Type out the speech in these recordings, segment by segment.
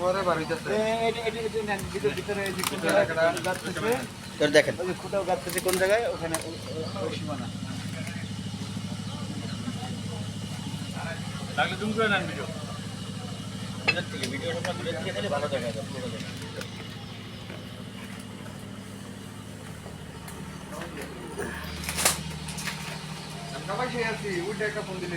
যাক তোমারে বাড়িতেছে ভিতরে গাঁথতেছে, দেখেন। ওই খুঁটাও গাঁথতেছে কোন জায়গায়? ওখানে সীমানা। লাগলে তুমি করে নেন ভিডিও ভালো দেখা যায় সবাই সে আছি উঠে একটা ফোন দিলে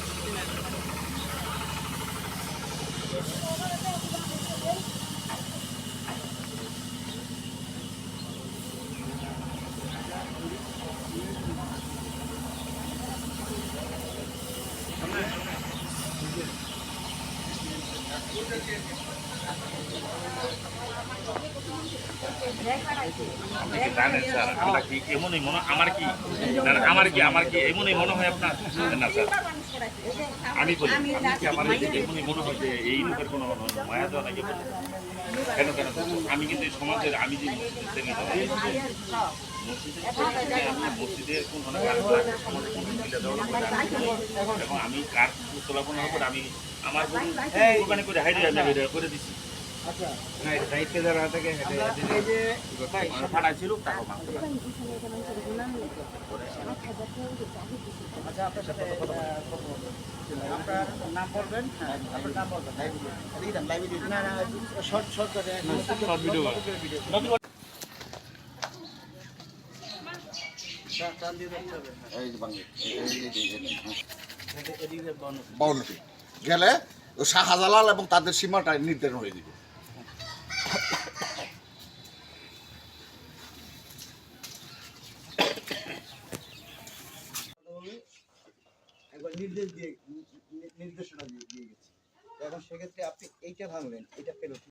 জানেন স্যার, আমরা কি এমনই মনে কি? আমার কি, আমার মনে হয় আপনার? না আমি বলি কি আমার এমনই মনে এই লোকের কোনো মায়া দেওয়া নাকি? কেন আমি কিন্তু সমাজের, আমি যে আমি করা আমি আমার আপনার নাম বলবেন আপনার নাম না শর্ট শর্ট করা। ভিডিও টান দিয়ে দেখতে হবে এই যে বাংলা এই- এই- এই- এই- এই- হ্যাঁ। এদিকে- এদিকে বাউন্ন ফিট গেলে শাহজালাল এবং তাদের সীমাটা নির্ধারণ হয়ে একবার নির্দেশ দিয়ে নির্দেশনা দিয়ে দিয়ে গেছি। এখন সেক্ষেত্রে আপনি এইটা ভাঙলেন, এটা ফেরত